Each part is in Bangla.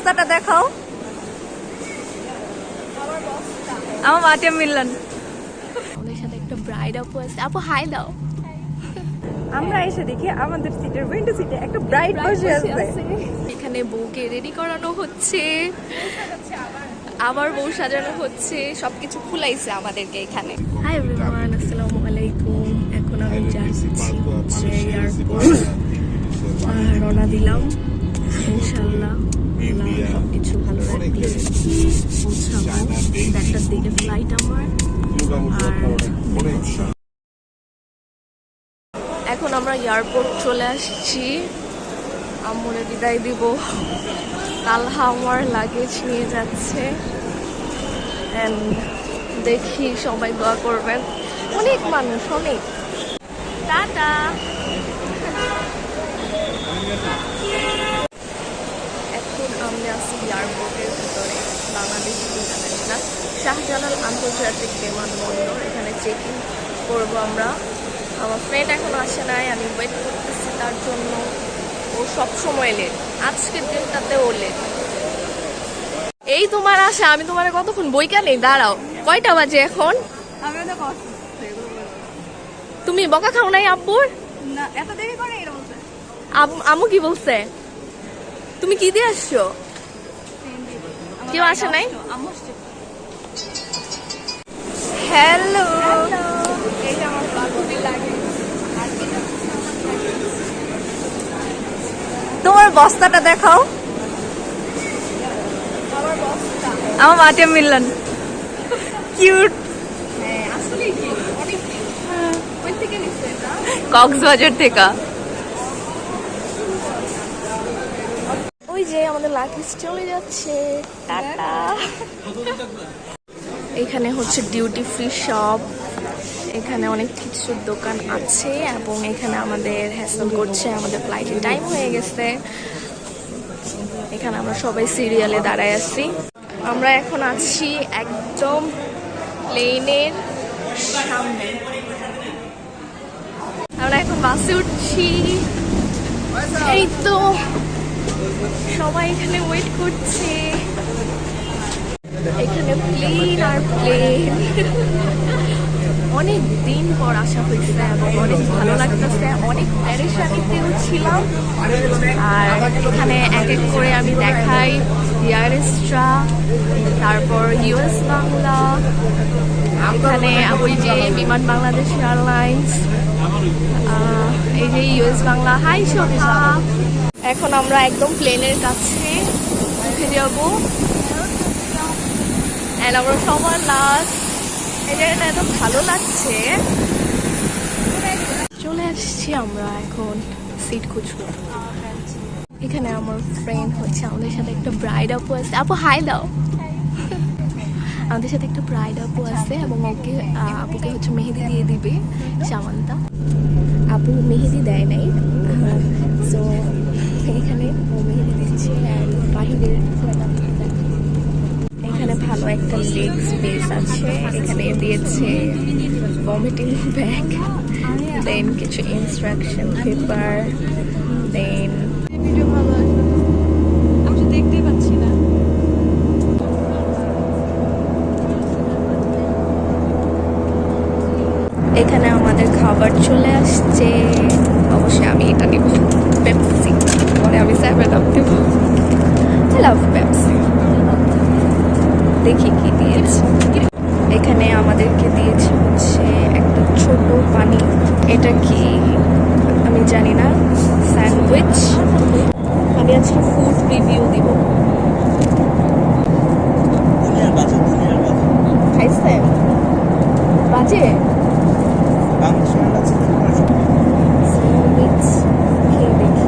বস্তাটা দেখাও। আমার মাটিয়া মিললেন। আমাদের সাথে একটা ব্রাইড আপু আছে। আপু হাই দাও। আমরা এসে দেখি আমাদের সিটের উইন্ডো সিটে একটা ব্রাইট বসে আছে। এখানে বউকে রেডি করানো হচ্ছে। আবার বউ সাজানো হচ্ছে। সবকিছু খুলাইছে আমাদেরকে এখানে। হাই এভরিওয়ান আসসালামু আলাইকুম। এখন আমি যাচ্ছি হচ্ছে এয়ারপোর্ট রওনা দিলাম ইনশাল্লাহ আল্লাহ সবকিছু ভালো পৌঁছাবো। দেড়টার দিকে ফ্লাইট আমার এখন আমরা এয়ারপোর্ট চলে আসছি। আম্মুরে বিদায় দিব। তালহা আমার লাগেজ নিয়ে যাচ্ছে। দেখি সবাই দোয়া করবেন। অনেক মানুষ অনেক। টাটা। আমরা আছি এয়ারপোর্টের ভিতরে বাংলাদেশ ইন্টারন্যাশনাল শাহজালাল আন্তর্জাতিক বিমানবন্দর এখানে চেক ইন করব আমরা। আমার ফ্রেন্ড এখন আসে নাই আমি ওয়েট করতেছি তার জন্য। ও সব সময় লেট আজকের দিনটাতে ও লেট এই তোমার আশা আমি তোমার কতক্ষণ বইকা নেই? দাঁড়াও কয়টা বাজে এখন? তুমি বকা খাও নাই আব্বুর? না এত দেরি করে আম্মু কি বলছে? তুমি কি দিয়ে আসছো? কেউ আসে নাই? হ্যালো তোমার বস্তাটা দেখাও। আমার মাটিয়া মিললেন কিউট কক্সবাজার থেকে ওই যে আমাদের লাকিস চলে যাচ্ছে। টাটা। এখানে হচ্ছে ডিউটি ফ্রি শপ এখানে অনেক কিছুর দোকান আছে এবং এখানে আমাদের হ্যাসেল করছে আমাদের ফ্লাইটের টাইম হয়ে গেছে। এখানে আমরা সবাই সিরিয়ালে দাঁড়ায় আছি। আমরা এখন আছি একদম প্লেনের সামনে। আমরা এখন বাসে উঠছি। এই তো সবাই এখানে ওয়েট করছে। এখানে প্লেন আর প্লেন অনেক দিন পর আসা হয়েছে, এবং অনেক ভালো লাগতেছে। অনেক প্যারেশানিতেও ছিলাম। আর এখানে এক এক করে আমি দেখাই ইয়ারেস্ট্রা তারপর ইউএস বাংলা, এখানে ওই যে বিমান বাংলাদেশ এয়ারলাইন্স এই যে ইউএস বাংলা। হাই শোভা এখন আমরা একদম প্লেনের কাছে উঠে যাব। এন্ড আমরা সবার লাস্ট এই জায়গাটা এত ভালো লাগছে। চলে আসছি আমরা এখন সিট খুঁজবো এখানে আমার ফ্রেন্ড হচ্ছে, আমাদের সাথে একটা ব্রাইড আপু আছে। আপু হাই দাও। আমাদের সাথে একটা ব্রাইড আপু আছে এবং ওকে আপুকে হচ্ছে মেহেদি দিয়ে দিবে, সামান্তা। আপু মেহেদি দেয় নাই। সো এখানে মেহেদি বাহিরের এখানে ভালো একটা লেগ স্পেস আছে। এখানে দিয়েছে ভমিটিং ব্যাগ দেন কিছু ইনস্ট্রাকশন পেপার দেন ভিডিও ভালো আসবে আমি তো দেখতেই পাচ্ছি না এখানে আমাদের খাবার চলে আসছে অবশ্যই আমি এটা নিব পেপসি পরে আমি সেভেন আপ দেব আই লাভ পেপসি দেখি কি দিয়েছে। এখানে আমাদেরকে দিয়েছে হচ্ছে একটা ছোট পানি। এটা কি? আমি জানি না। স্যান্ডউইচ। আমি আজকে ফুড রিভিউ দিব। খাইছেন? বাজে? স্যান্ডউইচ খেয়ে দেখি।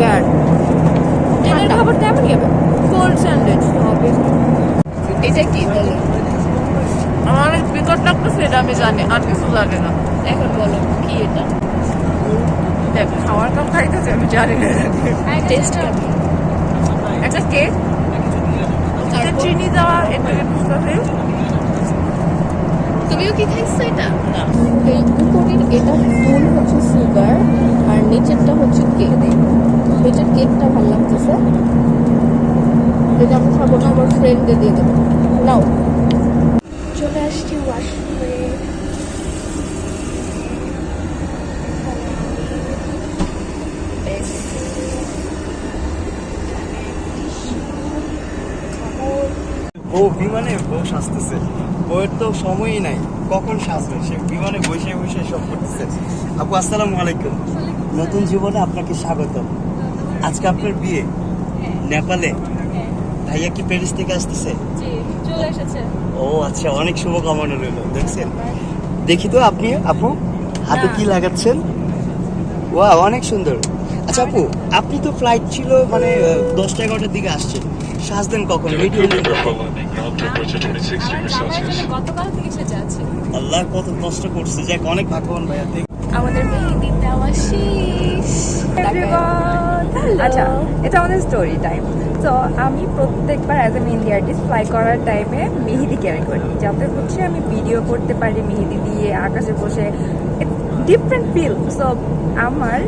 ব্যাড। ট্রেনের খাবার তেমন যাবে কোল্ড স্যান্ডউইচ এটা কি বলো? আমার বিকট লাগতেছে এটা আমি জানি আর কিছু লাগে না। এখন বলো কি এটা? দেখ খাওয়ার কাম খাইতেছে আমি জানি না। টেস্ট একটা কেক চিনি দেওয়া কি বুঝতে তুমিও কি খাইছো এটা? না। এই উপরের এটা ফুল হচ্ছে সুগার আর নিচেরটা হচ্ছে কেক। নিচের কেকটা ভালো লাগতেছে। এটা আমি খাব না আমার ফ্রেন্ডকে দিয়ে দেবো। নাও চলে আসছি ওয়াশরুমে বউ বিমানে বউ সাজতেছে বউয়ের তো সময়ই নাই। কখন সাজবে? সে বিমানে বসে বসে সব করতেছে। আপু আসসালামু আলাইকুম। নতুন জীবনে আপনাকে স্বাগত আজকে আপনার বিয়ে। নেপালে। ভাইয়া কি প্যারিস থেকে আসতেছে? ও আচ্ছা অনেক শুভকামনা রইল দেখছেন? দেখি তো আপনি আপু হাতে কি লাগাচ্ছেন? ওয়া অনেক সুন্দর। আচ্ছা আপু আপনি তো ফ্লাইট ছিল মানে দশটা এগারোটার দিকে আসছেন। সাজদেন কখন রেডি কখন? Temperature 26 degrees Celsius. গতকাল থেকে সেজে আছে। আল্লাহ কত কষ্ট করছে। যাক অনেক ভাগ্যবান ভাইয়া আমাদের মেহেদি দেওয়া শেষ। আচ্ছা এটা আমাদের স্টোরি টাইম তো আমি প্রত্যেকবার as a mehndi artist fly করার টাইমে মেহেদি ক্যারি করি। যাতে হচ্ছে আমি ভিডিও করতে পারি মেহেদি দিয়ে আকাশে বসে। ডিফারেন্ট ফিল সো আমার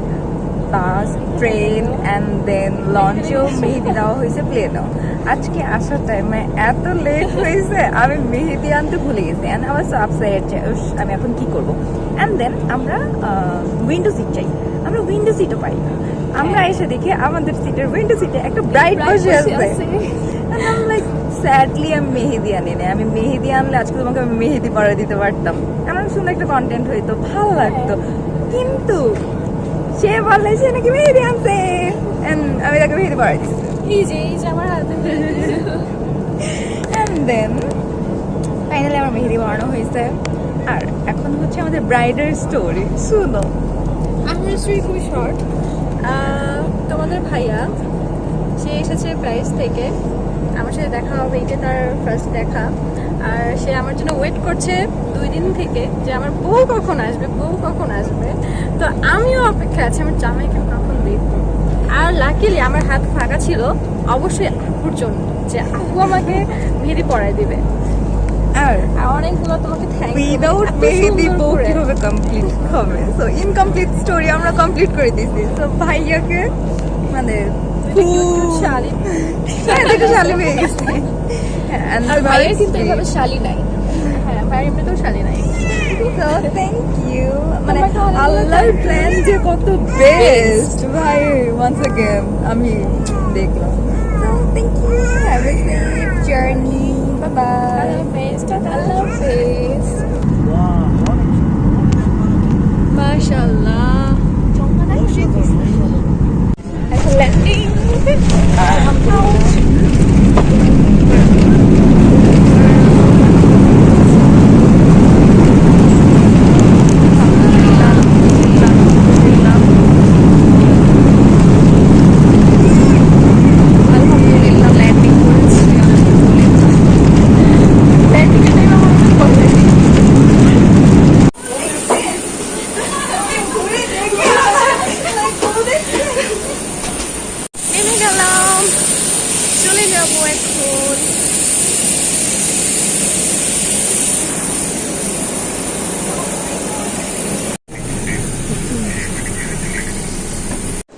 বাস ট্রেন অ্যান্ড দেন লঞ্চেও মেহেদি দেওয়া হয়েছে প্লেনেও আজকে আসার টাইমে এত লেট হয়েছে আমি মেহেদি আনতে ভুলে গেছি। অ্যান্ড আমার সো আপসাইড আমি এখন কি করব? অ্যান্ড দেন আমরা উইন্ডো সিট চাই। আমরা উইন্ডো সিটও পাই না। আমরা এসে দেখি আমাদের সিটের উইন্ডো সিটে একটা ব্রাইট বসে আছে। স্যাডলি আমি মেহেদি আনি না আমি মেহেদি আনলে আজকে তোমাকে আমি মেহেদি পরে দিতে পারতাম। এমন সুন্দর একটা কন্টেন্ট হইতো ভালো লাগতো। কিন্তু সে বললে সে নাকি মেহেদি আনছে। আমি তাকে মেহেদি পরে দিচ্ছি এই যে এই যে আমার হাতে অ্যান্ড দেন ফাইনালি আমার মেহেদি পড়ানো হয়েছে। আর এখন হচ্ছে আমাদের ব্রাইডের স্টোরি শুনো আমার স্টোরি খুবই শর্ট তোমাদের ভাইয়া সে এসেছে প্রাইস থেকে। আমার সাথে দেখা হবে এটা তার ফার্স্ট দেখা। আর সে আমার জন্য ওয়েট করছে দুই দিন থেকে যে আমার বউ কখন আসবে বউ কখন আসবে? তো আমিও অপেক্ষা আছি আমার জামাইকে কখন দেখব? আর লাকিলি আমার হাত ফাঁকা ছিল অবশ্যই আপুর জন্য যে আপু আমাকে মেহেদি পরাই দিবে। আর অনেকগুলো তোমাকে থ্যাংক উইদাউট মেহেদি বউ কীভাবে কমপ্লিট হবে? সো ইনকমপ্লিট স্টোরি আমরা কমপ্লিট করে দিয়েছি। সো ভাইয়াকে মানে শালি। হ্যাঁ শালি হয়ে গেছে। হ্যাঁ, আর ভাইয়ের কিন্তু এভাবে শালি নাই। এমনিতেও শালি নাই So thank you. মানে আল্লাহর প্ল্যান যে কত বেস্ট ভাই ওয়ান্স আমি দেখলাম. আল্লাহ হাফেজ আল্লাহ হাফেজ চলে। যাব এখন।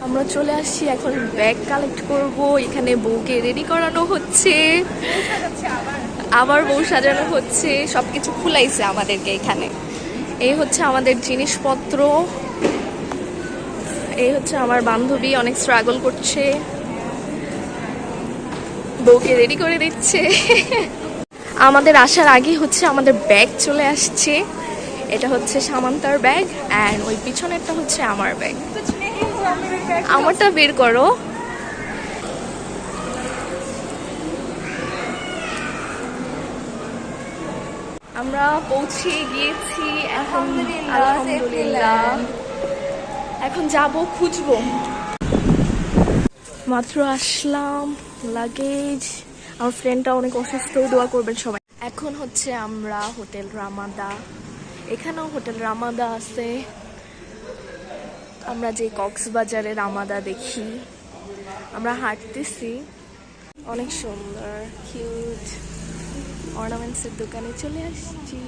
আমরা চলে আসছি এখন ব্যাগ কালেক্ট করব। এখানে বউকে রেডি করানো হচ্ছে। আবার বউ সাজানো হচ্ছে। সবকিছু খুলাইছে আমাদেরকে এখানে। এই হচ্ছে আমাদের জিনিসপত্র। এই হচ্ছে আমার বান্ধবী, অনেক স্ট্রাগল করছে। বউকে রেডি করে দিচ্ছে। আমাদের আসার আগে হচ্ছে আমাদের ব্যাগ চলে আসছে। এটা হচ্ছে সামান্তার ব্যাগ অ্যান্ড ওই পিছনেরটা হচ্ছে আমার ব্যাগ আমারটা বের করো। আমরা পৌঁছে গিয়েছি, এখন আলহামদুলিল্লাহ। এখন যাব খুঁজবো। মাত্র আসলাম। লাগেজ আমার ফ্রেন্ডটা অনেক অসুস্থ দোয়া করবেন সবাই। এখন হচ্ছে আমরা হোটেল রামাদা। এখানেও হোটেল রামাদা আছে। আমরা যে কক্সবাজারে রামাদা দেখি। আমরা হাঁটতেছি। অনেক সুন্দর কিউট অর্নামেন্টসের দোকানে চলে আসছি।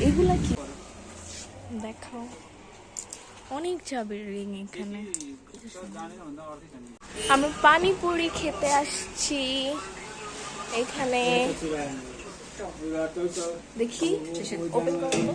এগুলা কি? দেখাও। অনেক যাবে রিং এখানে। আমরা পানিপুরি খেতে আসছি। এখানে দেখি। ওপেন করো তো।